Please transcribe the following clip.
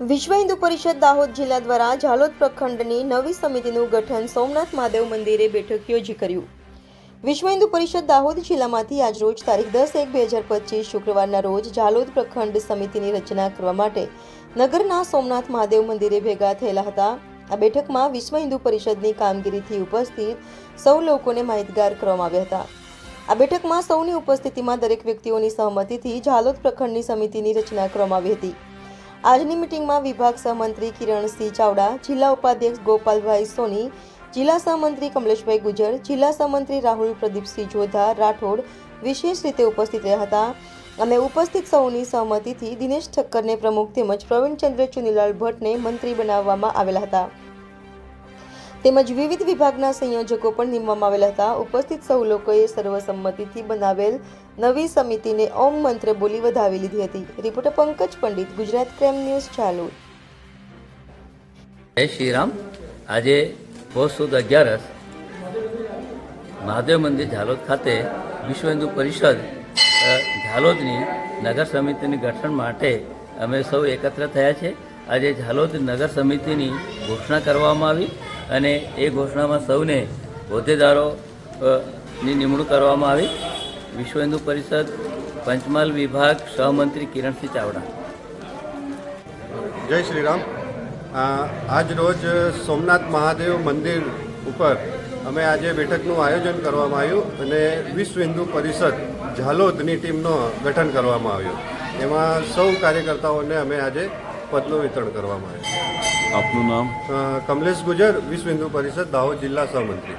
વિશ્વ હિન્દુ પરિષદ દાહોદ જિલ્લા દ્વારા ઝાલોદ પ્રખંડની નવી સમિતિનું ગઠન સોમનાથ મહાદેવ મંદિરે બેઠક યોજી કર્યું. વિશ્વ હિન્દુ પરિષદ દાહોદ જિલ્લામાંથી આજરોજ તારીખ દસ એક બે હજાર પચીસ શુક્રવારના રોજ ઝાલોદ પ્રખંડ સમિતિની રચના કરવા માટે નગરના સોમનાથ મહાદેવ મંદિરે ભેગા થયેલા હતા. આ બેઠકમાં વિશ્વ હિન્દુ પરિષદની કામગીરીથી ઉપસ્થિત સૌ લોકોને માહિતગાર કરવામાં આવ્યા હતા. આ બેઠકમાં સૌની ઉપસ્થિતિમાં દરેક વ્યક્તિઓની સહમતિથી ઝાલોદ પ્રખંડની સમિતિની રચના કરવામાં આવી હતી. આજની મિટિંગમાં વિભાગ સહમંત્રી કિરણસિંહ ચાવડા, જિલ્લા ઉપાધ્યક્ષ ગોપાલભાઈ સોની, જિલ્લા સહમંત્રી કમલેશભાઈ ગુજર, જિલ્લા સહમંત્રી રાહુલ પ્રદીપસિંહ જોધા, રાઠોડ વિશેષ રીતે ઉપસ્થિત રહ્યા હતા. અને ઉપસ્થિત સૌની સહમતિથી દિનેશ ઠક્કરને પ્રમુખ તેમજ પ્રવીણચંદ્ર ચુનીલાલ ભટ્ટને મંત્રી બનાવવામાં આવેલા હતા. તેમજ વિવિધ વિભાગના સંયોજકો પણ નીમવામાં આવેલા હતા. ઉપસ્થિત સૌ લોકોએ સર્વસંમતિથી બનાવેલ નવી સમિતિને ઓમ મંત્ર બોલી વધાવી લીધી હતી. Reporter Pankaj Pandit, Gujarat crime news ચાલુ જય શ્રી રામ. આજે પોષ સુદ અગિયારસ મહાદેવ મંદિર ઝાલોદ ખાતે વિશ્વ હિન્દુ પરિષદ ઝાલોદની નગર સમિતિની ગઠન માટે અમે સૌ એકત્ર થયા છે. આજે ઝાલોદ નગર સમિતિની ઘોષણા કરવામાં આવી અને એ ઘોષણામાં સૌને હોદ્દેદારોની નિમણૂક કરવામાં આવી. વિશ્વ હિન્દુ પરિષદ, પંચમહાલ વિભાગ, સહમંત્રી કિરણસિંહ ચાવડા. જય શ્રી રામ આજ રોજ સોમનાથ મહાદેવ મંદિર ઉપર અમે આજે બેઠકનું આયોજન કરવામાં આવ્યું અને વિશ્વ હિન્દુ પરિષદ ઝાલોદની ટીમનું ગઠન કરવામાં આવ્યું. એમાં સૌ કાર્યકર્તાઓને અમે આજે પદનું વિતરણ કરવામાં આવ્યું. આપનું નામ? કમલેશ ગુજર વિશ્વ હિન્દુ પરિષદ દાહોદ જિલ્લા સહમંત્રી